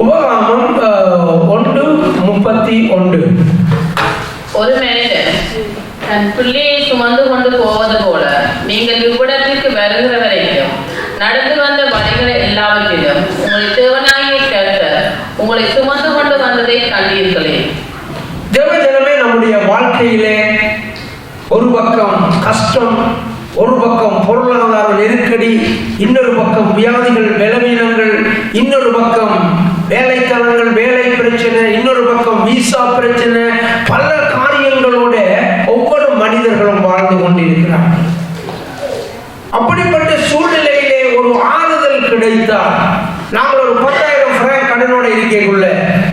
உபகாமம் ஒன்று முப்பத்தி ஒன்று. ஒரு மனிதன் தன் பிள்ளையை சுமந்து கொண்டு போவது போல நீங்கள் இவ்விடத்திற்கு வருகிற வரைக்கும் நடந்து வந்த வழிகள் எல்லாவற்றிலும் உங்களை தேவனாகிய கர்த்தர் உங்களை சுமந்து கொண்டு வந்ததை கண்டீர்களே. தேவஜனமே நம்முடைய வாழ்க்கையிலே ஒரு பக்கம் கஷ்டம் ஒரு பக்கம் பொருளாதார நெருக்கடி இன்னொரு பக்கம் வியாதிகள் பலவீனங்கள் இன்னொரு பக்கம் வேலைக்காரங்கள் வேலை பிரச்சனை இன்னொரு பக்கம் விசா பிரச்சனை பல காரியங்களோட ஒவ்வொரு மனிதர்களும் வாழ்ந்து கொண்டிருக்கிறார்கள். அப்படிப்பட்ட சூழ்நிலையிலே ஒரு ஆறுதல் கிடைத்தால் நாங்கள் ஒரு பத்தாயிரம் கடனோட இருக்கைக்குள்ள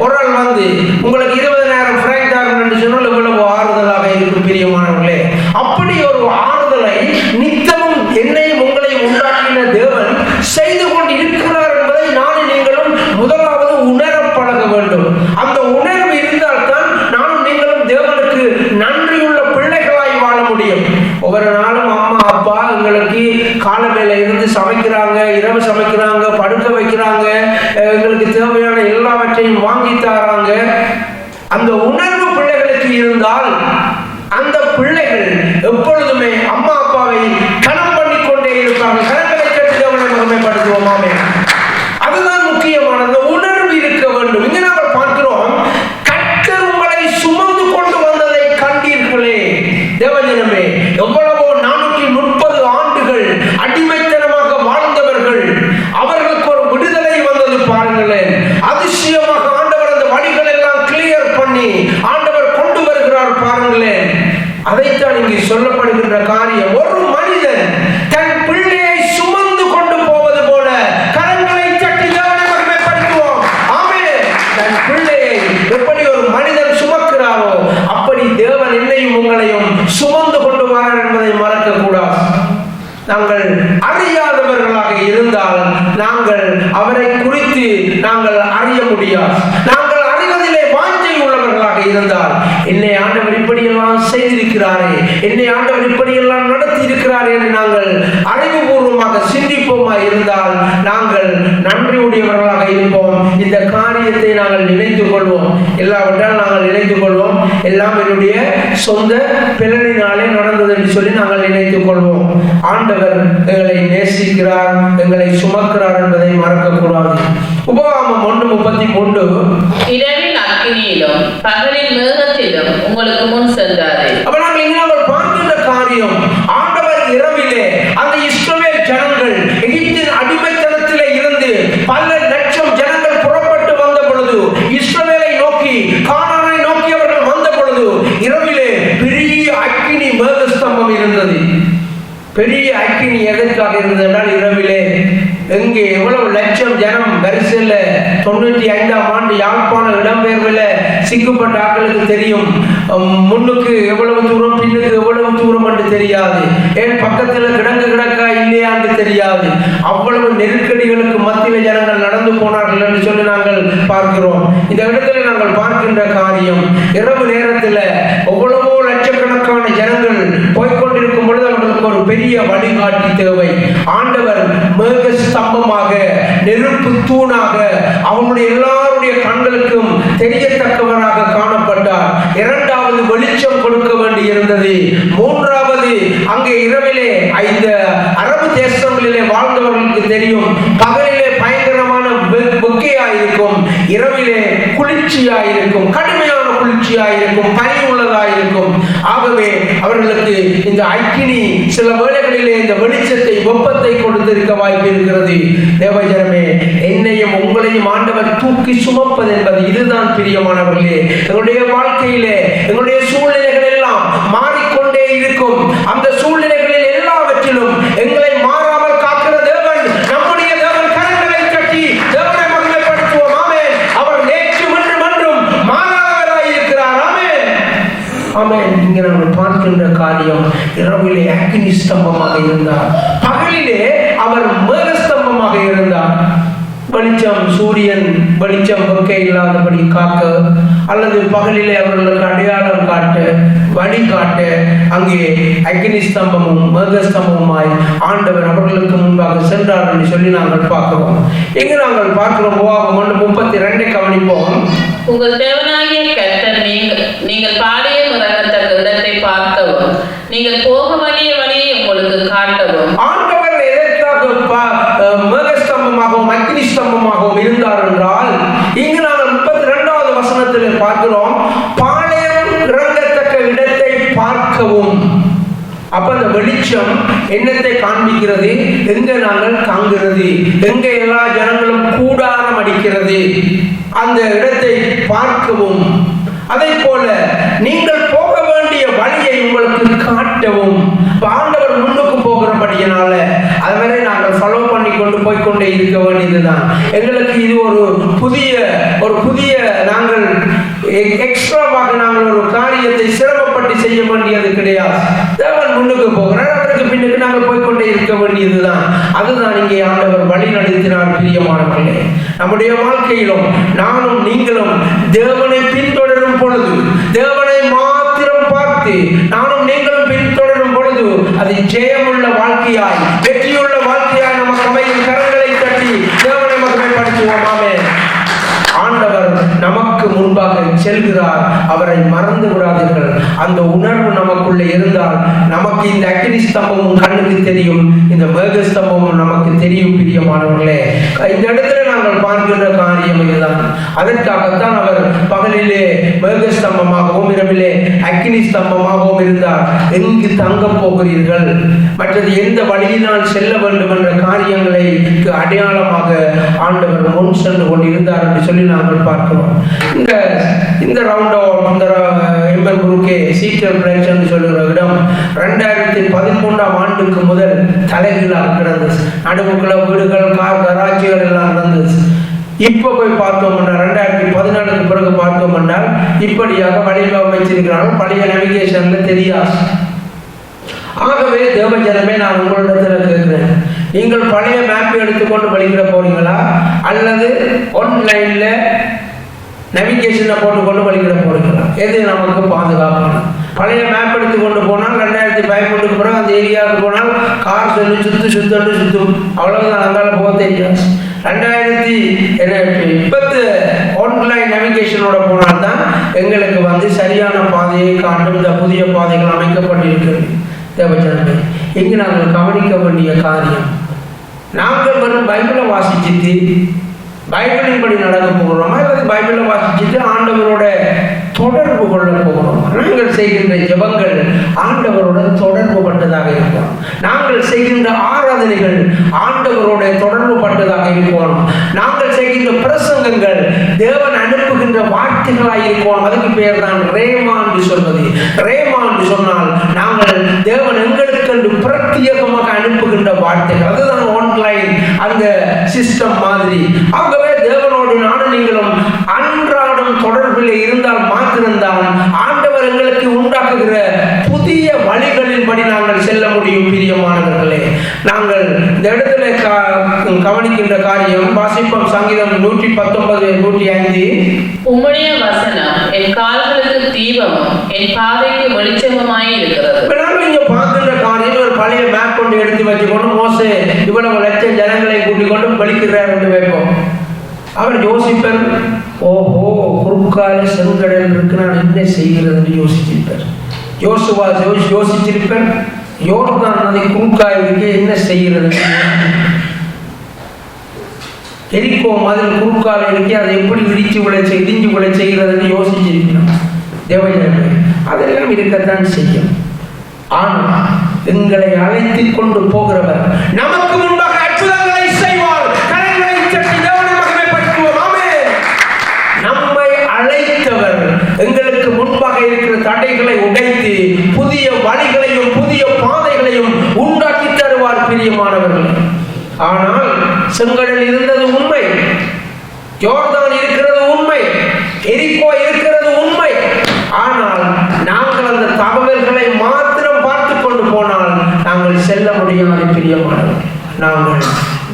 ஒரு ஆள் வந்து உங்களுக்கு இருபதனாயிரம் ஃப்ராங்க் தரணும் என்று சொன்னால் இவ்வளவு ஆறுதலாக இருக்கும் பிரியமானவர்களே அப்படி ஒரு ஆறுதலை நித்தமும் என்னையும் உங்களையும் உண்டாக்கின தேவன் செய்து கொண்டு இருக்கிறார் என்பதை நானும் நீங்களும் முதலாவது உணர பழக வேண்டும் அந்த உணர்வு இருந்தால்தான் நானும் நீங்களும் தேவனுக்கு நன்றியுள்ள பிள்ளைகளாய் வாழ முடியும் ஒவ்வொரு நாளும் அம்மா அப்பா எங்களுக்கு காலமேல சமைக்கிறாங்க இரவு சமைக்கிறாங்க படுக்க வைக்கிறாங்க எங்களுக்கு தேவையான எல்லாவற்றையும் வாங்கி தராங்க. அந்த உணர்வு பிள்ளைகளுக்கு இருந்தால் அந்த பிள்ளைகள் எப்பொழுதுமே அம்மா அப்பாவை கணம் பண்ணி கொண்டே இருப்பார்கள் கரங்களை கட்டி தேவனை மகிமைப்படுத்துவோமாமே அதுதான் முக்கியமான அந்த உணர்வு இருக்க வேண்டும் இங்க நாங்கள் பார்க்கிறோம் கர்த்தர் உங்களை சுமந்து கொண்டு வந்ததை கண்டீர்களே தேவஜனமே எவ்வளவோ நானூற்றி முப்பது ஆண்டுகள் அடிமைத்தனமாக வாழ்ந்தவர்கள் அவர்களுக்கு ஒரு விடுதலை வந்தது பாருங்களேன் அதிசயமாக ஆண்டவர் அந்த வழிகள் எல்லாம் ஆண்டவர் கொண்டு வருகிறார் பாருங்களேன். அதைத்தான் இங்கே சொல்லப்படுகின்ற காரியம். ஒரு மனிதன் தன் பிள்ளையை சுமந்து கொண்டு போவது போல கரங்களை தட்டி தேவனை மகிமைப்படுத்துவோம் ஆமென் தன் பிள்ளையை எப்படி ஒரு மனிதன் சுமக்கிறாரோ அப்படி தேவன் என்னையும் உங்களையும் சுமந்து கொண்டு வரார் என்பதை மறக்க கூடாது நாங்கள் அறியாதவர்களாக இருந்தால் நாங்கள் அவரை குறித்து நாங்கள் அறிய முடியாது நாங்கள் அறிவதிலே வாஞ்சை உள்ளவர்களாக இருந்தால் என்னை ஆண்டவர் இப்படியெல்லாம் செய்திருக்கிறாரே. என்னை ஆண்டவர் இப்படியெல்லாம் நடத்தி இருக்கிறாரே என்று நாங்கள் அறிவுபூர்வமாக சிந்திப்போமா இருந்தால் நாங்கள் நன்றியுடையவர்களாக இருப்போம். இந்த காரியத்தை நாங்கள் நினைத்துக் கொள்வோம். எல்லாவற்றால் நாங்கள் நினைத்துக் கொள்வோம். எல்லாம் என்னுடைய சொந்த பிறனினாலே நடந்தது என்று சொல்லி நாங்கள் நினைத்துக் கொள்வோம். ஆண்டவர் எங்களை நேசிக்கிறார் எங்களை சுமக்கிறார் என்பதை மறக்கக்கூடாது. உபகாமம் ஒன்று முப்பத்தி மூன்று. இரவில் அக்கினியிலும் பகலில் மேகத்திலும் உங்களுக்கு முன் சென்றாரே. அப்ப நாங்கள் இங்கே நாங்கள் பார்க்கின்ற காரியம் ஆண்டவர் இரவிலே அந்த இஸ்ரவேல் ஜனங்கள் எகிப்தின் அடிமைத்தனத்திலே இருந்து பல லட்சம் ஜனங்கள் புறப்பட்டு வந்த பொழுது இஸ்ரவேலை நோக்கி கானானை நோக்கி அவர்கள் வந்த பொழுது இரவிலே பெரிய அக்கினி மேகஸ்தம்பம் இருந்தது பெரிய அக்கினி எதற்காக இருந்தது என்றால் இரவிலே எங்கே எவ்வளவு லட்சம் ஜனம் வரிசையில் தொண்ணூற்றி ஐந்தாம் ஆண்டு யாழ்ப்பாண இடம்பெயர்வில் சிக்கப்பட்ட ஆட்களுக்கு தெரியும். முன்னுக்கு எவ்வளவு தூரம் பின்னுக்கு எவ்வளவு தூரம் என்று தெரியாது. ஏன் பக்கத்தில் கிடங்கு கிடக்கா இல்லையான்னு தெரியாது. அவ்வளவு நெருக்கடிகளுக்கு மத்தியில் ஜனங்கள் நடந்து போனார்கள் என்று சொல்லி நாங்கள் பார்க்கிறோம். இந்த இடத்துல நாங்கள் பார்க்கின்ற காரியம் இரவு நேரத்தில் எவ்வளவோ லட்சக்கணக்கான ஜனங்கள் போய்க்கொண்டிருக்கும் பொழுது ஒரு பெரிய வழிகாட்டி தேவை. ஆண்டவர் மேக ஸ்தம்பமாக நெருப்பு தூணாக அவங்களுடைய எல்லாருடைய கண்களுக்கும் தெரியத்தக்கவராக காணப்பட்டார். இரண்டாவது வெளிச்சம் கொடுக்க வேண்டி இருந்தது. மூன்றாவது அங்கே இரவிலே இந்த அரபு தேசங்களிலே வாழ்ந்தவர்களுக்கு தெரியும். பகலிலே பயங்கரமான வெ- வெக்கையாயிருக்கும். இரவிலே குளிர்ச்சியாயிருக்கும். கடுமையான குளிர்ச்சியாயிருக்கும் பனி உள்ளதாயிருக்கும் ஆகவே அவர்களுக்கு இந்த அக்கினி சில வேளைகளிலே இந்த வெளிச்சத்தை வெப்பத்தை கொடுத்திருக்க வாய்ப்பு இருக்கிறது. தேவஜனமே என்னையும் உங்களையும் ஆண்டவர் தூக்கி சுமப்பது என்பது இதுதான் பிரியமானவர்களே. எங்களுடைய வாழ்க்கையிலே எங்களுடைய சூழ்நிலைகள் எல்லாம் மாறிக்கொண்டே இருக்கும். அந்த சூழ்நிலை இரவிலே அக்னி ஸ்தம்பமாக இருந்தார். பகலிலே அவர் மேகஸ்தம்பமாக இருந்தார். வெளிச்சம் சூரியன் வெளிச்சம் வெக்கை இல்லாதபடி காக்க அல்லது பகலிலே அவர்களுக்கு அடையாளம் காட்ட வழி காட்ட அங்கே அக்னி ஸ்தம்பமும் மேகஸ்தம்பமாய் ஆண்டவர் அவர்களுக்கு முன்பாக சென்றார் என்று சொல்லி நாங்கள் பார்க்கிறோம். எங்க நாங்கள் பார்க்கிறோம்? உபாகம் ஒன்று முப்பத்தி ரெண்டை உங்கள் தேவனாகிய கர்த்தர் நீங்கள் நீங்கள் பாடிய இறங்கத்தக்க இடத்தை பார்க்கவும் நீங்கள் போக வேண்டிய வழியை உங்களுக்கு காட்டவும். ஆண்டவர் எதற்காக ப- மேகஸ்தம்பமாகவும் அக்னி ஸ்தம்பமாகவும் இருந்தார் என்றால் இங்கு நாங்கள் முப்பத்தி ரெண்டாவது வசனத்தில் பார்க்கிறோம் பாளையம் இறங்கத்தக்க இடத்தை பார்க்கவும். அப்ப அந்த வெளிச்சம் என்னத்தை காண்பிக்கிறது? எங்க நாங்கள் தாங்குகிறது? எங்க எல்லா ஜனங்களும் கூடாரம் அடிக்கிறது? அந்த இடத்தை பார்க்கவும். அதை போல நீங்கள் தேவனுடைய வழியை உங்களுக்கு காட்டவும் இப்ப ஆண்டவர் முன்னுக்கு போகிறபடியினால அதுவரை நாங்கள் ஃபாலோ பண்ணி கொண்டு போய்கொண்டே இருக்க வேண்டியதுதான். எங்களுக்கு இது ஒரு புதிய ஒரு புதிய நாங்கள் எக்ஸ்ட்ராவாக நாங்கள் ஒரு காரியத்தை சிரமப்பட்டு செய்ய வேண்டியது கிடையாது. தேவன் முன்னுக்கு போகிறார் அவருக்கு பின்னுக்கு நாங்கள் போய்கொண்டே இருக்க வேண்டியதுதான். அதுதான் இங்கே ஆண்டவர் வழி நடத்தினார் பிரியமானவர்களே. நம்முடைய வாழ்க்கையிலும் நானும் நீங்களும் தேவனை பின்தொடரும் பொழுது தேவனை பார்த்து நானும் நீங்களும் பின்தொடரும் பொழுது அது ஜெயமுள்ள வாழ்க்கையாய் வெற்றி வாழ்க்கையாய் நமக்கு அமையும் கரங்களை தட்டி தேவனை மகிமைப்படுத்துவோம் ஆமென் ஆண்டவர் நமக்கு முன்பாக செல்கிறார். அவரை மறந்து விடாதீர்கள். அந்த உணர்வு நமக்குள்ளே இருந்தால் நமக்கு இந்த அக்னி ஸ்தம்பமும் கண்ணுக்கு தெரியும். இந்த மேக ஸ்தம்பமும் நமக்கு தெரியும் பிரியமானவர்களே. இந்த இடத்துல நாங்கள் பார்க்கின்ற காரியம் இதுதான். அதற்காகத்தான் அவர் பகலிலே மேக ஸ்தம்பமாகவும் இரவிலே அக்னி ஸ்தம்பமாகவும் இருந்தார். எங்கு தங்க போகிறீர்கள்? மற்றது எந்த வழியினால் செல்ல வேண்டும் என்ற காரியங்களை அடையாளமாக ஆண்டவர் முன் சென்று கொண்டிருந்தார் என்று சொல்லி நாங்கள் பார்க்கிறோம். இந்த இந்த ரவுண்டோ இந்த எம்எல் குருக்கே சீக்கிரம் பிளேஸ் என்று சொல்லுகிற இடம் ரெண்டாயிரத்தி பதிமூன்றாம் ஆண்டுக்கு முதல் தலைகீழாக கிடந்தது. நடுவுக்குள்ள வீடுகள் கார் கராட்சிகள் எல்லாம் இருந்தது இப்போ போய் பார்த்தோம்னா ரெண்டாயிரத்தி பதினாலுக்கு பிறகு பார்த்தோம்னா இப்படியாக வழியில் அமைச்சிருக்கிறார்கள். பழைய நேவிகேஷன்ல தெரியாது ஆகவே தேவஜனமே நான் உங்களிடத்தில் கேட்கிறேன். நீங்கள் பழைய மேப் எடுத்துக்கொண்டு வழிகிட போறீங்களா? அல்லது ஆன்லைன்ல நெவிகேஷனை போட்டுக்கொண்டு வழிகிட போறீங்களா எது நமக்கு பாதுகாப்பான? பழைய மேப் எடுத்து கொண்டு போனால் ரெண்டாயிரத்தி பதிமூணுக்கு பிறகு அந்த ஏரியாவுக்கு போனால் கார் சொல்லி சுத்து சுத்தண்டு சுத்தும். அவ்வளவுதான். அந்தால போக தெரியும் ரெண்டாயிரத்தி இப்பத்து ஆன்லைன் நெவிகேஷனோட போனால் தான் எங்களுக்கு வந்து சரியான பாதையை காட்டும். இந்த புதிய பாதைகள் அமைக்கப்பட்டிருக்கிறது. தேவஜனமே இங்கு நாங்கள் கவனிக்க வேண்டிய காரியம் நாங்கள் வெறும் பைபிளை வாசிச்சுட்டு பைபிளின்படி நடக்க போகிறோமா? அல்லது பைபிளை வாசிச்சுட்டு ஆண்டவரோட தொடர்பு கொள்ள போகிறோம்? நாங்கள் செய்கின்ற ஜபங்கள் ஆண்டவரோட தொடர்பு பட்டதாக இருக்கும் நாங்கள் செய்கின்ற ஆராதனைகள் ஆண்டவரோட தொடர்பு பட்டதாக இருக்கும் நாங்கள் செய்கின்ற பிரசங்கங்கள் தேவன் அனுப்புகின்ற வார்த்தைகளாக இருக்கும் அதுக்கு பேர் தான் ரேமா என்று சொல்வது. ரேமா என்று சொன்னால் நாங்கள் தேவன் எங்களுக்கு பிரத்யேகமாக அனுப்புகின்ற வார்த்தைகள். அதுதான் ஆன்லைன் அந்த சிஸ்டம் மாதிரி. ஆகவே தேவனோடு நானும் நீங்களும் அன்றாடம் தொடர்பில் இருந்தால் மாத்திரம்தான் ஆண்டவர் எங்களுக்கு உண்டாக்குகிற புதிய வழிகளின்படி நாங்கள் செல்ல முடியும் பிரியமானவர்களே. நாங்கள் இந்த இடத்துல கவனிக்கின்ற காரியம் வாசிப்பம் சங்கீதம் நூற்றி பத்தொன்பது நூற்றி ஐந்து உம்முடைய வசனம் என் கால்களுக்கு தீபமும் என் பாதைக்கு வெளிச்சமுமாய் இருக்கிறது இப்ப நாங்கள் இங்க பார்க்கின்ற காரியம் ஒரு பழைய மேப் கொண்டு எடுத்து வச்சுக்கொண்டு மோசே இவ்வளவு லட்சம் ஜனங்களை கூட்டிக் கொண்டு பலிக்கிறார் என்று வைப்போம் அவர் யோசிப்பார் ஓஹோ குறுக்கால செங்கடல் இருக்கு நான் என்ன செய்கிறது? என்று யோசிச்சிருப்பார். யோசுவா யோசி- யோசிச்சிருப்பார் யோர்தான் நதி குறுக்காய் இருக்கு என்ன செய்கிறது? எரிக்கோ மதில் குறுக்கால இருக்கு அதை எப்படி விரிச்சு விட இடிஞ்சு விட செய்கிறதுன்னு யோசிச்சிருக்கணும் தேவஜனமே அதெல்லாம் இருக்கத்தான் செய்யும். ஆனால் எங்களை அழைத்து கொண்டு போகிறவர். நமக்கு முன்பாக அற்புதங்களை செய்வார். கரங்களை தட்டி தேவனை மகிமைப்படுத்துவோம் நம்மை அழைத்தவர் எங்களுக்கு முன்பாக இருக்கிற தடைகளை உடைத்து புதிய வழிகளையும் புதிய பாதைகளையும் உண்டாக்கி தருவார் பிரியமானவர்கள். ஆனால் செங்கடல் இருந்தது உண்மை. ஜோர்தான் இருக்கிறது உண்மை. எரிக்கோ இருக்கிறது உண்மை ஆனால் நாங்கள் அந்த தகவல்களை மாத்திரம் பார்த்து கொண்டு போனால் நாங்கள் செல்ல முடியாது பிரியமானவர். நாங்கள்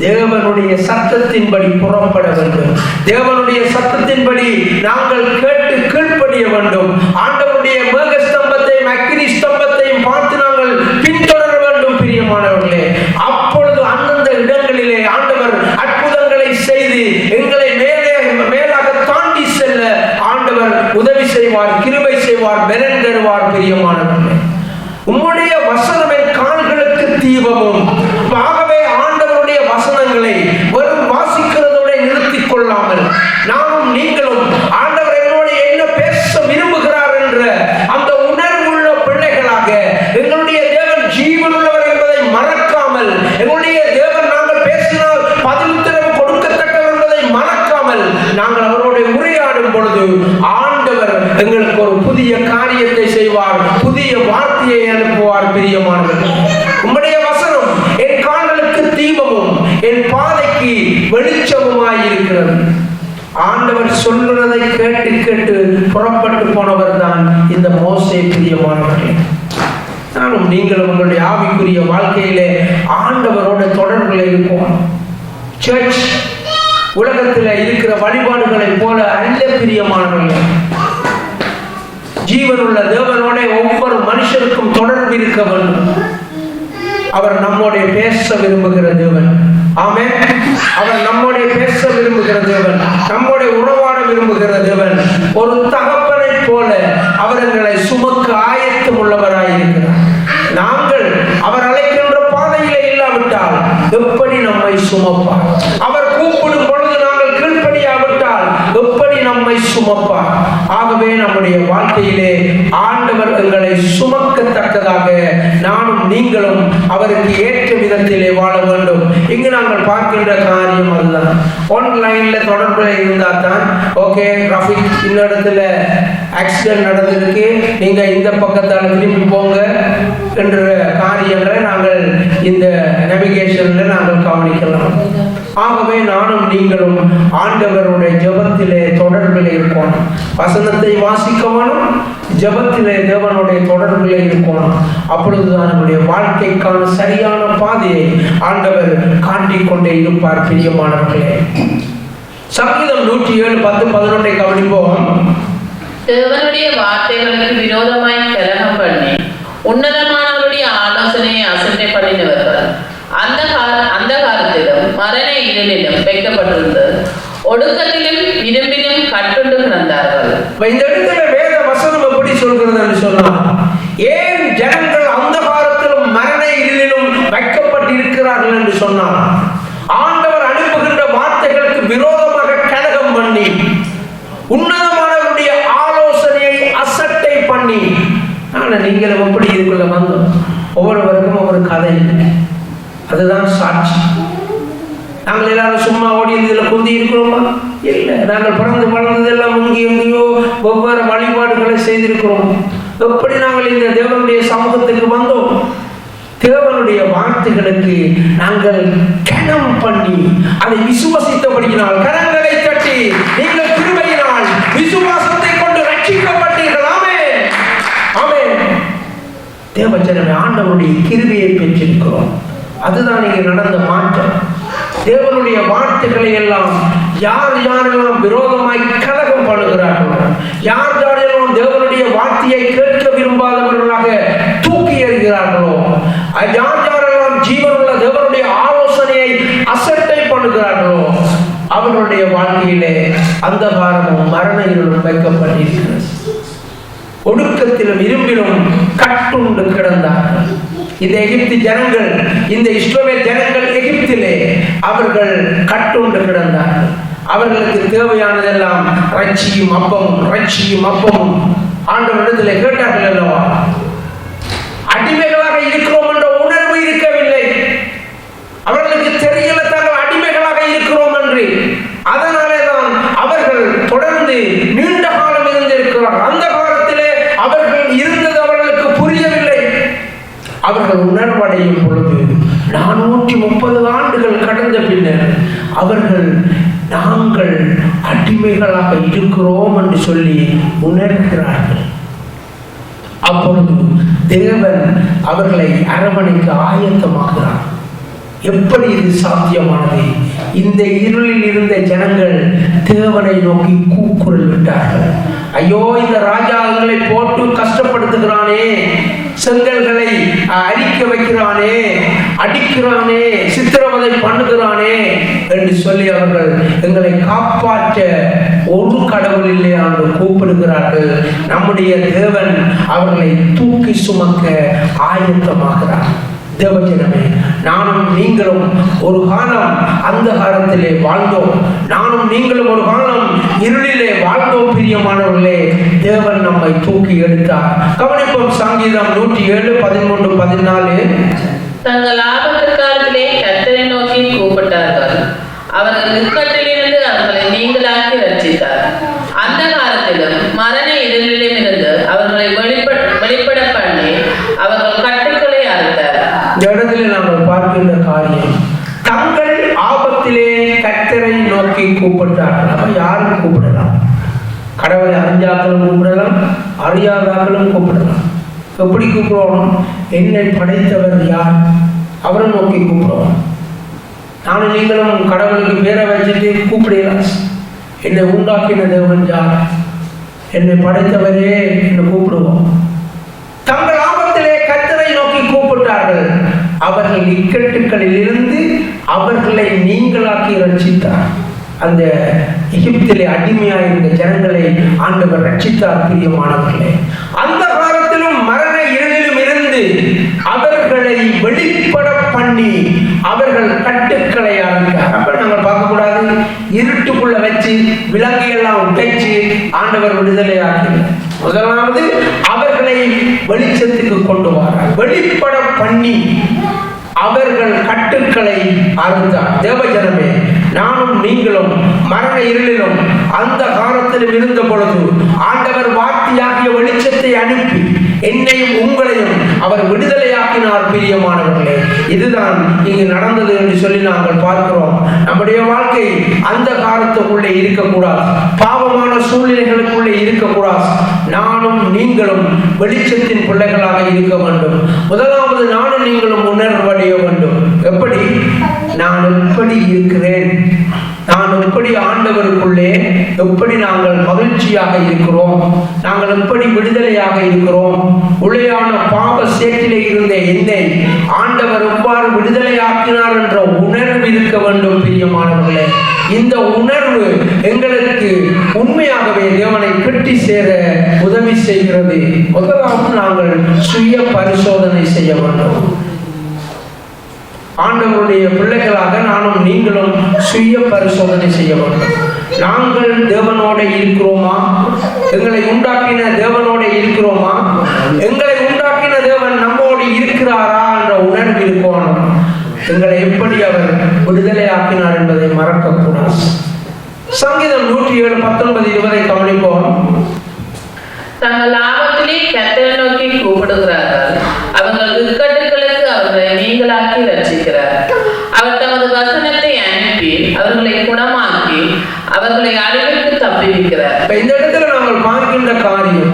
தேவனுடைய சத்தத்தின்படி புறப்பட வேண்டும். தேவனுடைய சத்தத்தின்படி நாங்கள் கேட்டு கீழ்ப்படிய வேண்டும். ஆண்டவருடைய மேக ஸ்தம்பத்தையும் அக்னி ஸ்தம்பத்தையும் பார்த்து நாங்கள் பின்தொடர வேண்டும் பிரியமானவர்களே. அப்பொழுது அந்தந்த இடங்களிலே ஆண்டவர் அற்புதங்களை செய்து எங்களை மேலே மேலாக தாண்டி செல்ல ஆண்டவர் உதவி செய்வார் கிருபை செய்வார் பெலன் தருவார் பிரியமானவர்களே. கால்களுக்கு தீபமும் ஆகவே ஆண்டவருடைய வசனங்களை வெறும் வாசிக்கிறதோட நிறுத்திக் கொள்ளாமல் நாமும் நீங்களும் ஆண்டவர் என்னோட என்ன பேச விரும்புகிறார் என்ற அந்த உணர்வுள்ள பிள்ளைகளாக எங்களுடைய தேவன் ஜீவனுள்ளவர் என்பதை மறக்காமல் எங்களுடைய தேவன் நாங்கள் பேசினால் பதில் உத்தரவு கொடுக்கத்தக்கவர் என்பதை மறக்காமல் நாங்கள் அவரோட உரையாடும் பொழுது ஆண்டவர் எங்களுக்கு ஒரு புதிய காரியத்தை செய்வார் புதிய வார்த்தையை அனுப்புவார் பிரியமானவர்கள் உம்முடைய வசனம் என் கால்களுக்கு தீபமும் என் பாதைக்கு வெளிச்சமுமாய் இருக்கிறது ஆண்டவர் சொல்லுறதை கேட்டு கேட்டு புறப்பட்டு போனவர் தான் இந்த மோசை பிரியமானவர்கள் நானும் நீங்களும் உங்களுடைய ஆவிக்குரிய வாழ்க்கையிலே ஆண்டவரோட தொடர்புல இருப்போம். சர்ச் உலகத்தில் இருக்கிற வழிபாடுகளை போல அல்ல பிரியமானவர்கள் ஜீவனுள்ள தேவனோட ஒவ்வொரு மனுஷருக்கும் தொடர்பு இருக்க வேண்டும். அவர் நம்மோட பேச விரும்புகிற தேவன். ஆமே அவர் நம்முடைய பேச விரும்புகிற தேவன் நம்முடைய உறவாட விரும்புகிற தேவன் ஒரு தகப்பனை போல அவர் எங்களை சுமக்க ஆயத்தம் உள்ளவராயிருக்கிறார் நாங்கள் அவர் அழைக்கின்ற பாதையிலே இல்லாவிட்டால் எப்படி நம்மை சுமப்பார்? அவர் கூப்பிடும் பொழுது நாங்கள் கீழ்ப்படியாவிட்டால் எப்படி நம்மை சுமப்பார் ஆகவே நம்முடைய வாழ்க்கையிலே ஆண்டவர் எங்களை சுமக்கத்தக்கதாக நானும் நீங்களும் அவருக்கு ஏற்ற விதத்திலே வாழ வேண்டும். இங்கு நாங்கள் பார்க்கின்ற காரியம் அதுதான். ஆன்லைன்ல தொடர்புல இருந்தா தான் ஓகே டிராஃபிக் இந்த இடத்துல ஆக்சிடென்ட் நடந்திருக்கு. நீங்க இந்த பக்கத்தால் திரும்பி போங்க என்ற காரியங்களை நாங்கள் இந்த நேவிகேஷன்ல நாங்கள் கவனிக்கலாம். ஆகவே நானும் நீங்களும் ஆண்டவருடைய ஜெபத்திலே தொடர்பில் இருக்கணும் வசனத்தை வாசிக்கவனும் ஜெபத்திலே தேவனுடைய தொடர்பில் இருக்கணும் அப்பொழுதுதான் நம்முடைய வாழ்க்கைக்கான சரியான பாதையை ஆண்டவர் காட்டிக்கொண்டே இருப்பார் பிரியமானவர்களே. சங்கீதம் நூற்றி ஏழு பத்து பதினொன்றை கவனிப்போம். தேவனுடைய வார்த்தைகளுக்கு விரோதமாய் கலகம் பண்ணி உன்னதமானவருடைய ஆலோசனையை அசட்டை பண்ணினவர்கள். அந்த கால அந்த காலத்திலும் மரண இருளிலும் வைக்கப்பட்டிருந்தது. ஒடுக்கத்திலும் இரும்பிலும் கட்டுண்டு கிடந்தார்கள். இப்ப இந்த இடத்துல வேத வசனம் எப்படி சொல்கிறது என்று சொன்னால் ஏன் ஜனங்கள் அந்த காலத்திலும் மரண இருளிலும் வைக்கப்பட்டிருக்கிறார்கள் என்று சொன்னால் ஆண்டவர் அனுப்புகின்ற வார்த்தைகளுக்கு விரோதமாக கலகம் பண்ணி உன்னதமானவருடைய ஆலோசனையை அசட்டை பண்ணி ஆனா நீங்களும் எப்படி இதுக்குள்ள வந்தோம்? ஒவ்வொருவருக்கும் ஒவ்வொரு கதை அதுதான் சாட்சி. நாங்கள் எல்லாரும் சும்மா ஓடி இதில் குந்தி இருக்கிறோமா? இல்லை. நாங்கள் பிறந்து வளர்ந்ததெல்லாம் இங்கே எங்கேயோ ஒவ்வொரு வழிபாடுகளை செய்திருக்கிறோம். எப்படி நாங்கள் இந்த தேவனுடைய சமூகத்துக்கு வந்தோம்? தேவனுடைய வார்த்தைகளுக்கு நாங்கள் கணம் பண்ணி அதை விசுவசித்தபடியினால் கரங்களை தட்டி நீங்கள் திருமையினால் விசுவாசத்தை கொண்டு ரட்சிக்கப்பட்டீர்கள். ஆமே ஆமே தேவச்சனமே ஆண்டவருடைய கிருபையை பெற்றிருக்கிறோம். அதுதான் இங்கே நடந்த மாற்றம். தேவனுடைய வார்த்தைகளை எல்லாம் யார் யாரெல்லாம் விரோதமாய் கலகம் பண்ணுகிறார்களோ யார் யாரெல்லாம் தேவனுடைய வார்த்தையை கேட்க விரும்பாதவர்களாக தூக்கி எறிகிறார்களோ யார் யாரெல்லாம் ஜீவனுள்ள தேவனுடைய ஆலோசனையை அசட்டை பண்ணுகிறார்களோ அவர்களுடைய வாழ்க்கையிலே அந்தகாரமும் மரண இருளும் வைக்கப்பட்டிருக்கிறது. ஒடுக்கத்திலும் இரும்பிலும் கட்டுண்டு கிடந்தார்கள் இந்த எகிப்து ஜனங்கள் இந்த இஸ்ரவேல் ஜனங்கள் எகிப்திலே அவர்கள் கட்டுண்டு கிடந்தார்கள் அவர்களுக்கு தேவையானதெல்லாம் ரட்சியும் அப்பமும் ரட்சியும் அப்பமும். ஆண்டவரிடத்தில் கேட்டார்கள் அல்லவா? அடிமைகளாக இருக்கிறோம் என்ற உணர்வு இருக்கவில்லை. அவர்களுக்கு தெரியல தாங்கள் அடிமைகளாக இருக்கிறோம் என்று அதனாலே தான் அவர்கள் தொடர்ந்து நீண்ட காலம் இருந்திருக்கிறார் அந்த காலத்திலே அவர்கள் இருந்தது அவர்களுக்கு புரியவில்லை அவர்கள் உணர்வடையும் பொழுது நானூற்றி முப்பது ஆண்டுகள் கடந்த பின்னர் அவர்கள் நாங்கள் அடிமைகளாக இருக்கிறோம் என்று சொல்லி உணர்கிறார்கள். அப்பொழுது தேவன் அவர்களை அரவணைக்கு ஆயத்தமாகிறார் எப்படி இது சாத்தியமானது? இந்த இருளில் இருந்த ஜனங்கள் தேவனை நோக்கி கூக்குரல் விட்டார்கள். ஐயோ இந்த ராஜா எங்களை போட்டு கஷ்டப்படுத்துகிறானே செங்கல்களை அரிக்க வைக்கிறானே அடிக்கிறானே சித்திரவதை பண்ணுகிறானே என்று சொல்லி அவர்கள் எங்களை காப்பாற்ற ஒரு கடவுள் இல்லையா என்று கூப்பிடுகிறார்கள். நம்முடைய தேவன் அவர்களை தூக்கி சுமக்க ஆயத்தமாகிறார். தேவஜனமே நானும் நீங்களும் ஒரு காலம் அந்த காலத்திலே வாழ்ந்தோம். நானும் நீங்களும் ஒரு காலம் இருளிலே வாழ்ந்தோம் பிரியமானவர்களே. தேவன் நம்மை தூக்கி எடுத்தார். கவனிப்போம் சங்கீதம் நூற்றி ஏழு பதிமூன்று பதினாலு. தங்கள் ஆபத்து காலத்திலே கத்தரை நோக்கி கூப்பிட்டார்கள். அவர்கள் இக்கட்டிலிருந்து அவர்களை நீங்களாக்கி ரச்சித்தார் அந்த காலத்திலும் மரண இருளிலும் இருந்து அவர்களை வெளிப்பட பண்ணி அவர்கள் கட்டுக்களை அறுத்தார் இந்த இடத்துல நாங்கள் பார்க்கின்ற காரியம் தங்கள் ஆபத்திலே கர்த்தரை நோக்கி கூப்பிட்டார்கள். அப்ப யாரும் கூப்பிடலாம்? கடவுளை அறிஞ்சாக்களும் கூப்பிடலாம் அறியாதாக்களும் கூப்பிடலாம். எப்படி கூப்பிடுவோம் என்னை படைத்தவர் யார்? அவரை நோக்கி கூப்பிடுவோம் நானும் நீங்களும் கடவுளுக்கு பேரை வச்சுட்டு கூப்பிடலாம். என்னை உண்டாக்கின தேவன் யார்? என்னை படைத்தவரே என்று கூப்பிடுவோம். தங்கள் ஆபத்திலே கத்தரை நோக்கி கூப்பிட்டார்கள். அவர்கள் இக்கட்டுகளில் இருந்து அவர்களை நீங்களாக்கி ரட்சித்தார். அந்த எகிப்திலே அடிமையாக இருந்த ஜனங்களை ஆண்டவர் ரட்சித்தார் பிரியமானவர்களே. அந்த காலத்திலும் மரண இருளிலும் இருந்து அவர்களை வெளிப்பட பண்ணி அவர்கள் கட்டுக்களை அறுத்தார் அப்ப நாங்கள் பார்க்கக்கூடாது. இருட்டுக்குள்ள வச்சு விலங்கையெல்லாம் உடைச்சு ஆண்டவர் விடுதலை முதலாவது அவர்களை வெளிச்சத்துக்கு கொண்டு வரார். வெளிப்பட பண்ணி அவர்கள் கட்டுக்களை அறுத்தார். தேவஜனமே நானும் நீங்களும் மரண இருளிலும் அந்த காலத்திலும் இருந்த பொழுது ஆண்டவர் வார்த்தையாகிய வெளிச்சத்தை அனுப்பி என்னையும் உங்களையும் அவர் விடுதலையாக்கினார் பிரியமானவர்களே. இதுதான் இங்கு நடந்தது என்று சொல்லி நாங்கள் பார்க்கிறோம். நம்முடைய வாழ்க்கை அந்த காலத்துக்குள்ளே இருக்கக்கூடாது. பாவமான சூழ்நிலைகளுக்குள்ளே இருக்கக்கூடாது. நானும் நீங்களும் வெளிச்சத்தின் பிள்ளைகளாக இருக்க வேண்டும். முதலாவது நானும் நீங்களும் உணர்வடைய வேண்டும். எப்படி? நான் எப்படி இருக்கிறேன்? நான் எப்படி ஆண்டவருக்குள்ளே எப்படி நாங்கள் மகிழ்ச்சியாக இருக்கிறோம்? நாங்கள் எப்படி விடுதலையாக இருக்கிறோம்? உளையான பாவ சேற்றிலே இருந்த என்னை ஆண்டவர் எவ்வாறு விடுதலையாக்கினார் என்ற உணர்வு இருக்க வேண்டும் பிரியமானவர்களே. இந்த உணர்வு எங்களுக்கு உண்மையாகவே தேவனை கட்டி சேர உதவி செய்கிறது. முதலாவது நாங்கள் சுய பரிசோதனை செய்ய வேண்டும். ஆண்டவருடைய பிள்ளைகளாக நானும் நீங்களும் சுய பரிசோதனை செய்ய வேண்டும். நாங்கள் தேவனோட இருக்கிறோமா? எங்களை உண்டாக்கின தேவனோட இருக்கிறோமா? எங்களை உண்டாக்கின தேவன் நம்மோடு இருக்கிறாரா என்ற உணர்வு இருக்கணும். எங்களை எப்படி அவர் விடுதலை ஆக்கினார் என்பதை மறக்கக்கூடாது. சங்கீதம் நூற்றி ஏழு பத்தொன்பது இருபதை கவனிப்போம். தங்கள் ஆபத்திலே கர்த்தரை நோக்கி கூப்பிடுகிறார்கள். அவர்கள் இக்கட்டுகளுக்கு அவர்களை நீங்களாக்கி ரட்சிக்கிறார் அவர் தமது வசனத்தை அனுப்பி அவர்களை குணமாக்கி அவர்களை அழிவுக்கு தப்பிவிக்கிறார். இப்ப இந்த இடத்துல நாங்கள் பார்க்கின்ற காரியம்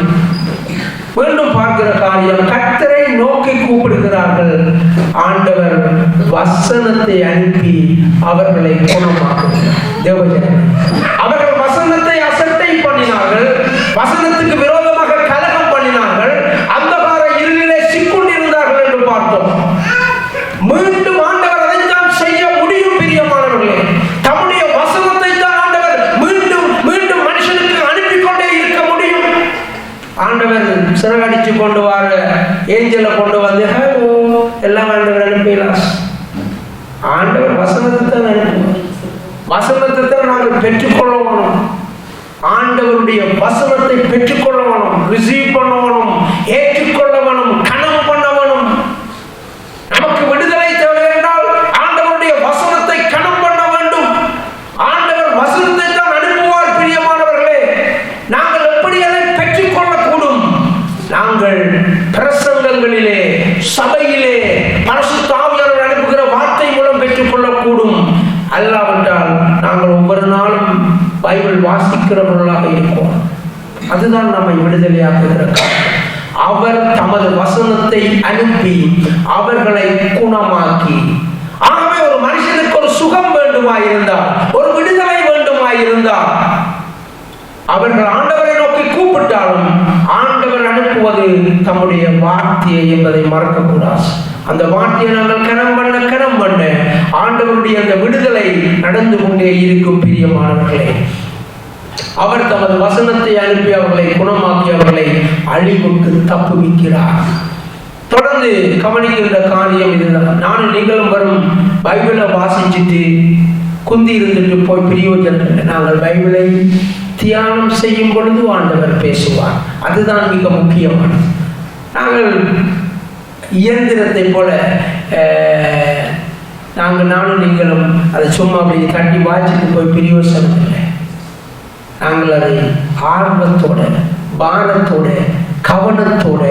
மீண்டும் பார்க்கிற காரியம் கத்தரை நோக்கி கூப்பிடுகிறார்கள். ஆண்டவர் வசனத்தை அனுப்பி அவர்களை குணமாக்குகிறார். தேவஜனம் அவர் வசனத்தை அசட்டை பண்ணினார்கள் வசனத்துக்கு விரோதமாக கலகம் பண்ணினார்கள் அந்த கார இருளிலே சிக்குண்டிருந்தார்கள் என்று பார்த்தோம் மீண்டும் ஆண்டவர் அதைத்தான் செய்ய முடியும் பிரியமானவர்களே தம்முடைய வசனத்தை தான் ஆண்டவர் மீண்டும் மீண்டும் மனுஷனுக்கு அனுப்பி கொண்டே இருக்க முடியும் ஆண்டவர் சிறகடிச்சு கொண்டு வர ஏஞ்சலை கொண்டு வந்து ஹலோ எல்லாம் ஆண்டவர் அனுப்பிடலாம். ஆண்டவர் வசனத்தை தான் அனுப்புவார். வசனத்தை தான் நாங்கள் பெற்றுக்கொள்ளணும். ஆண்டவருடைய வசனத்தை பெற்றுக்கொள்ளணும் ரிசீவ் பண்ணணும் வேணும் ஏற்றுக்கொள்ள பண்ணவனும் நமக்கு விடுதலை தேவை என்றால் ஆண்டவருடைய வசனத்தை கனம் பண்ண வேண்டும் ஆண்டவர் வசனத்தை தான் அனுப்புவார் பிரியமானவர்களே நாங்கள் எப்படி அதை பெற்றுக்கொள்ளக்கூடும் நாங்கள் பிரசங்கங்களிலே சபையிலே பரசுத்தாவியாளர் அனுப்புகிற வார்த்தை மூலம் பெற்றுக்கொள்ளக்கூடும் அல்லாவிட்டால் நாங்கள் ஒவ்வொரு நாளும் பைபிள் வாசிக்கிறவர்களாக இருக்கும். அதுதான் நம்மை விடுதலையாக்குகிற காரணம் அவர் தமது வசனத்தை அனுப்பி அவர்களை குணமாக்கி ஆகவே ஒரு மனுஷனுக்கு ஒரு சுகம் வேண்டுமா இருந்தால் ஒரு விடுதலை வேண்டுமா இருந்தால் அவர்கள் ஆண்டவரை நோக்கி கூப்பிட்டாலும் ஆண்டவர் அனுப்புவது தம்முடைய வார்த்தையை என்பதை மறக்கக்கூடாது. அந்த வார்த்தையை நாங்கள் கனம் பண்ண கனம் பண்ண ஆண்டவருடைய அந்த விடுதலை நடந்து கொண்டே இருக்கும் பிரியமானவர்களே. அவர் தமது வசனத்தை அனுப்பி அவர்களை குணமாக்கி அவர்களை அழிவுக்கு தப்புவிக்கிறார். தொடர்ந்து கவனிக்கின்ற காரியம் இதுதான். நானும் நீங்களும் வரும் பைபிளை வாசிச்சுட்டு குந்தி இருந்துட்டு போய் பிரியோஜனம் நாங்கள் பைபிளை தியானம் செய்யும் பொழுது ஆண்டவர் பேசுவார். அதுதான் மிக முக்கியமானது. நாங்கள் இயந்திரத்தை போல அஹ், நாங்கள் நானும் நீங்களும் அதை சும்மா அப்படி தட்டி வாசிட்டு போய் பிரியோசனம் இல்லை நாங்கள் அதை ஆர்வத்தோட பானத்தோட கவனத்தோட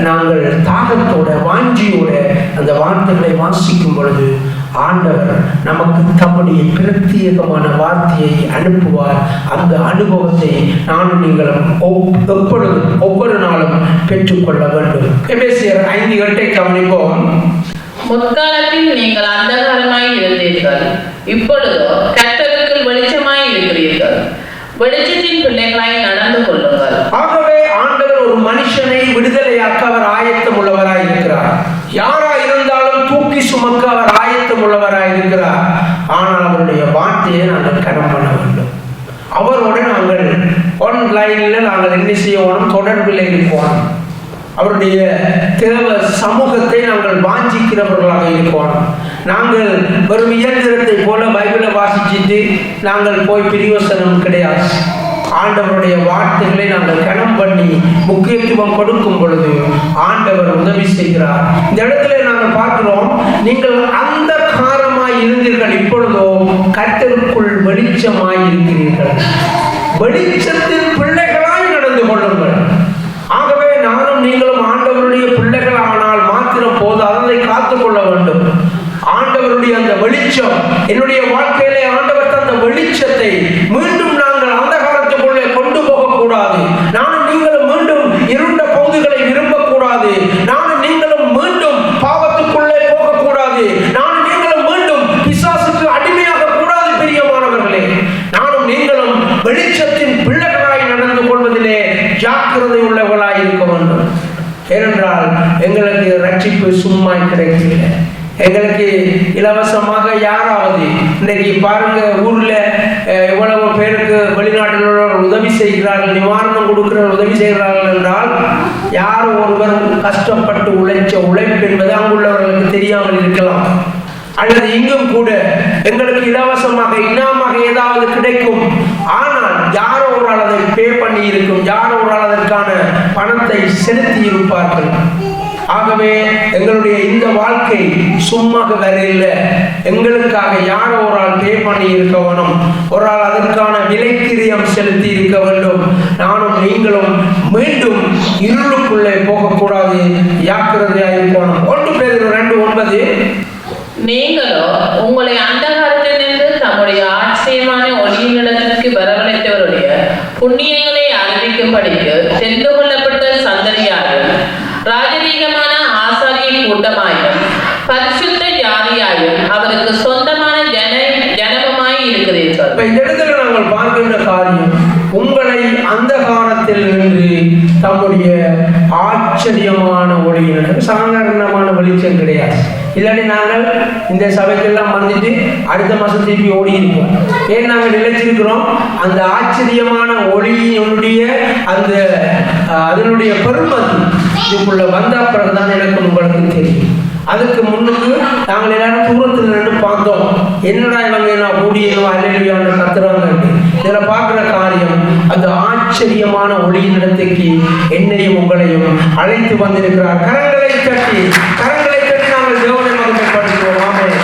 நாங்கள் தாகத்தோட வாஞ்சியோட அந்த வார்த்தைகளை வாசிக்கும் பொழுது ஆண்டவர் நமக்கு தம்முடைய பிரத்யேகமான வார்த்தையை அனுப்புவார். அந்த அனுபவத்தை நானும் நீங்களும் ஒவ்- எப்பொழுதும் ஒவ்வொரு நாளும் பெற்றுக்கொள்ள வேண்டும். எபேசியர் ஐந்து எட்டை கவனிப்போம். முற்காலத்தில் நீங்கள் அந்தகாரமாய் இருந்தீர்கள். இப்பொழுதோ கத்தருக்குள் வெளிச்சமாய் இருக்கிறீர்கள். வெளிச்சத்தின் பிள்ளைகளாய் நடந்து கொள்ளுங்கள் ஆகவே ஆண்டவர் ஒரு மனுஷனை விடுதலையாக்க அவர் ஆயத்தம் உள்ளவராய் இருக்கிறார் யாரா இருந்தாலும் தூக்கி சுமக்க அவர் ஆயத்தம் உள்ளவராய் இருக்கிறார் ஆனால் அவருடைய வார்த்தையை நாங்கள் கடன் பண்ண வேண்டும். அவரோட நாங்கள் ஒன் லைன்ல நாங்கள் என்ன செய்யணும்? தொடர்பில் இருப்போம். அவருடைய திரவ சமூகத்தை நாங்கள் வாஞ்சிக்கிறவர்களாக இருப்போம் நாங்கள் வெறும் இயந்திரத்தை போல பைபிளை வாசிச்சுட்டு நாங்கள் போய் பிரியோசனம் கிடையாது. ஆண்டவருடைய வார்த்தைகளை நாங்கள் கணம் பண்ணி முக்கியத்துவம் கொடுக்கும் பொழுது ஆண்டவர் உதவி செய்கிறார். இந்த இடத்துல நாங்கள் பார்க்கிறோம் நீங்கள் அந்த காரமாய் இருந்தீர்கள் இப்பொழுதோ கத்தருக்குள் வெளிச்சமாய் இருக்கிறீர்கள். வெளிச்சத்தின் பிள்ளைகளாய் நடந்து கொள்ளுங்கள். நானும் நீங்களும் ஆண்டவருடைய பிள்ளைகள் ஆனால் மாத்திரம் போதாது அதை காத்துக்கொள்ள வேண்டும். ஆண்டவருடைய அந்த வெளிச்சம் என்னுடைய வாழ்க்கையிலே ஆண்டவர் தந்த வெளிச்சத்தை மீண்டும் நாங்கள் அந்த காலத்துக்குள்ளே கொண்டு போகக்கூடாது. நானும் நீங்களும் மீண்டும் இருண்ட பகுதிகளை விரும்பக்கூடாது. நானும் நீங்களும் மீண்டும் பாவத்துக்குள்ளே போகக்கூடாது. நானும் நீங்களும் மீண்டும் பிசாசுக்கு அடிமையாக கூடாது பிரியமானவர்களே. நானும் நீங்களும் வெளிச்சத்தின் ஜாக்கிரதை உள்ளவர்களாக இருக்க வேண்டும். ஏனென்றால் எங்களுக்கு ரட்சிப்பு சும்மா கிடைக்கல எங்களுக்கு இலவசமாக யாராவது இன்றைக்கு பாருங்க ஊர்ல இவ்வளவு எவ்வளவு பேருக்கு வெளிநாட்டினர் உதவி செய்கிறார்கள் நிவாரணம் கொடுக்கிற உதவி செய்கிறார்கள் என்றால் யார் ஒருவர் கஷ்டப்பட்டு உழைச்ச உழைப்பு என்பது அங்குள்ளவர்களுக்கு தெரியாமல் இருக்கலாம். அல்லது இங்கும் கூட எங்களுக்கு இலவசமாக இனாமாக ஏதாவது கிடைக்கும். யாரோ ஒரு ஆள் அதை பே பண்ணி இருக்கும். யாரோ ஒரு ஆள் அதற்கான பணத்தை செலுத்தி இருப்பார்கள். ஆகவே எங்களுடைய இந்த வாழ்க்கை சும்மாக வரையில் எங்களுக்காக யாரோ ஒரு ஆள் பே பண்ணி இருக்க வேணும். ஒரு ஆள் அதற்கான விலைக்கிரியம் செலுத்தி இருக்க வேண்டும். நானும் நீங்களும் மீண்டும் இருளுக்குள்ளே போகக்கூடாது. ஜாக்கிரதையாக இருக்கணும். ஒன்று பேர் ரெண்டு ஒன்பது. நீங்களோ உங்களை அந்தகாரத்திலிருந்து தம்முடைய ஆச்சரியமான ஒளியினிடத்திற்கு புண்ணியங்களை அறிவிக்கும்படிக்கு தெரிந்து கொள்ளப்பட்ட சந்ததியாயும் ராஜரீகமான ஆசாரிய கூட்டமாயும் பரிசுத்த ஜாதியாயும் அவருக்கு சொந்தமான ஜன ஜனகமாய் இருக்கிறீர்கள் இப்ப இந்த இடத்துல நாங்கள் பார்க்கின்ற காரியம் உங்களை அந்த காலத்தில் நின்று தம்முடைய ஆச்சரியமான ஒளியினர் சாதாரணமான வெளிச்சம் கிடையாது. இல்லாட்டி நாங்கள் இந்த சபைக்கெல்லாம் வந்துட்டு அடுத்த மாதம் திருப்பி ஓடி இருப்போம். ஏன் நாங்கள் நிலைச்சிருக்கிறோம் அந்த ஆச்சரியமான ஒளியினுடைய அந்த அதனுடைய பெருமதி இதுக்குள்ள வந்த அப்புறம் தான் எனக்கு உங்களுக்கு தெரியும். அதுக்கு முன்னுக்கு நாங்கள் எல்லாரும் தூரத்தில் நின்று பார்த்தோம். என்னடா இவங்க நான் கூடியோ அல்லையான்னு கத்துறாங்க இதில் பார்க்குற காரியம் அந்த ஆச்சரியமான ஒளியின் இடத்துக்கு என்னையும் உங்களையும் அழைத்து வந்திருக்கிறார். கரங்களை தட்டி கரங்களை தட்டி நாங்கள் தேவனை மகிமைப்படுத்துவோம் ஆமென்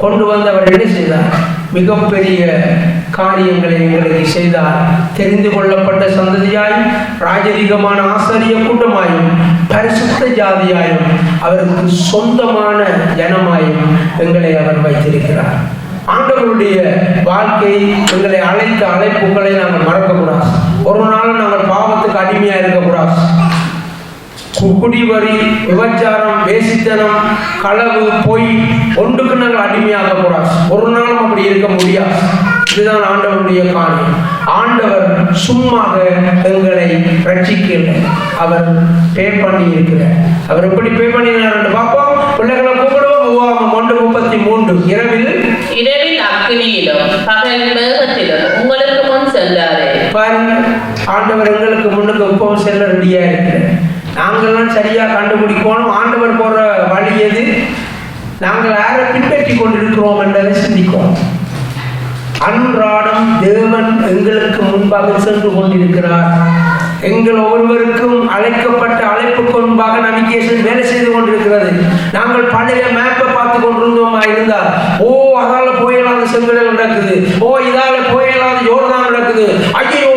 கொண்டு வந்தவர் என்ன செய்தார்? மிகப்பெரிய காரியங்களை எங்களுக்கு செய்தார். தெரிந்து கொள்ளப்பட்ட சந்ததியாயும் ராஜரீகமான ஆசிரிய கூட்டமாயும் பரிசுத்த ஜாதியாயும் அவருக்கு சொந்தமான ஜனமாயும் எங்களை அவர் வைத்திருக்கிறார். ஆண்டவருடைய வாழ்க்கை எங்களை அழைத்த அழைப்புகளை நாங்கள் மறக்கக்கூடாது. ஒரு நாள் நாங்கள் பாவத்துக்கு அடிமையாக இருக்கக்கூடாது. குடிவரி விபச்சாரம் வேசித்தனம் களவு பொய் ஒன்றுக்கு நாங்கள் அடிமையாக கூடாது ஒரு நாளும் அப்படி இருக்க முடியாது. இதுதான் ஆண்டவருடைய காரியம். ஆண்டவர் சும்மாக எங்களை ரட்சிக்கல. அவர் பே பண்ணி இருக்கிறார் அவர் எப்படி பே பண்ணினார் பார்ப்போம். பிள்ளைகளை கூப்பிடுவோம். உபாகமம் ஒன்று முப்பத்தி மூன்று இரவில்? இரவில் அக்கினியிலும் பகல் மேகத்திலும் உங்களுக்கு முன் சென்றாரே பாருங்க ஆண்டவர் எங்களுக்கு முன்னுக்கு எப்பவும் செல்ல ரெடியா இருக்கிற நாங்கள்லாம் சரியாக கண்டுபிடிக்கணும். ஆண்டவர் போகிற வழி எது? நாங்கள் யாரை பின்பற்றி கொண்டிருக்கிறோம் என்பதை சிந்திக்கும் அன்றாடம் தேவன் எங்களுக்கு முன்பாக சென்று கொண்டிருக்கிறார். எங்கள் ஒவ்வொருவருக்கும் அழைக்கப்பட்ட அழைப்புக்கு முன்பாக நவிகேஷன் வேலை செய்து கொண்டிருக்கிறது. நாங்கள் பழைய மேப்பை பார்த்து கொண்டிருந்தோமா இருந்தால் ஓ அதால போயலாத செங்கடல் நடக்குது. ஓ இதால போயலாத யோர்தான் நடக்குது. ஐயோ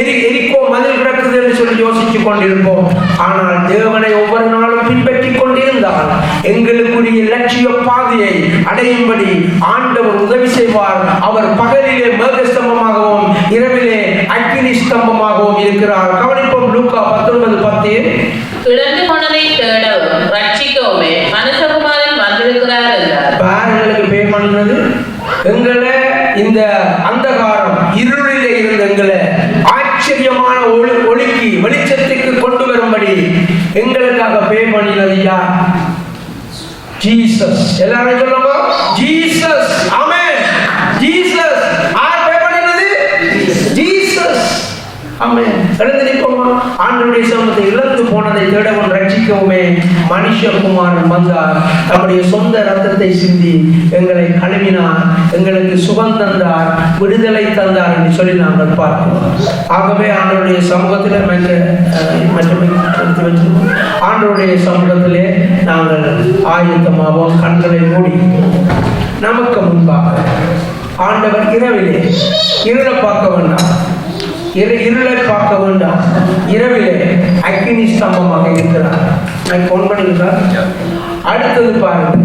எரி எரிக்கோ மதில் கிடக்குது என்று சொல்லி யோசித்துக் கொண்டிருப்போம். ஆனால் தேவனை ஒவ்வொரு நாளும் பின்பற்றி கொண்டிருந்தால் எங்களுக்குரிய லட்சிய பாதையை அடையும்படி ஆண்டவர் உதவி செய்வார். அவர் பகலிலே மேகஸ்தம்பமாகவும் இரவிலே அக்கினி ஸ்தம்பமாகவும் இருக்கிறார். கவனிப்போம் லூக்கா பத்தொன்பது பத்து. இழந்து போனதை தேடவும் ரட்சிக்கவுமே மனுஷகுமாரன் வந்திருக்கிறார் என்றார். பாருங்களுக்கு பே பண்ணுறது? எங்களை இந்த அந்தகாரம் இருளிலே இருந்த எங்களை சத்தியமான ஒளி ஒளிக்கு வெளிச்சத்துக்கு கொண்டு வரும்படி எங்களுக்காக பே பண்ணினது யார்? ஜீசஸ் எல்லாரும் சொல்லுங்க ஜீசஸ் ஆமென் ஜீசஸ் ஆர் பே பண்ணினது? Jesus amen. எழுந்து நிற்போமா ஆண்டவருடைய சமத்தை இழந்து போனதை தேடவும் ரட்சிக்கவுமே மனுஷகுமாரன் வந்தார். தம்முடைய சொந்த ரத்தத்தை சிந்தி எங்களை கழுவினார். எங்களுக்கு சுகம் தந்தார். விடுதலை தந்தார் என்று சொல்லி நாங்கள் பார்க்கிறோம். ஆகவே ஆண்டருடைய சமூகத்தில் ஆண்டருடைய சமூகத்திலே நாங்கள் ஆயுத்தமாவோம். கண்களை மூடி. நமக்கு முன்பாக ஆண்டவர் இரவிலே இருளை பார்க்க வேண்டாம். இரு இருளை பார்க்க வேண்டாம். இரவிலே அக்கினி ஸ்தம்பமாக இருக்கிறார். நான் ஃபோன் அடுத்தது பாருங்க.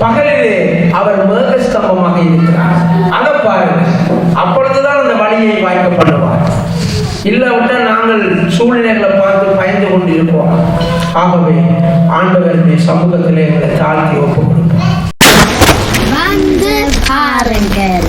பகலிலே அவர் மேக ஸ்தம்பமாக இருக்கிறார். அதை பாருங்க. அப்பொழுதுதான் அந்த வழியை வாய்க்க பண்ணுவார் இல்லாவிட்டா நாங்கள் சூழ்நிலைகளை பார்த்து பயந்து கொண்டு இருப்போம் ஆகவே ஆண்டவருடைய சமூகத்திலே எங்களை தாழ்த்தி ஒப்பு கொடுப்போம் வந்து பாருங்கள்.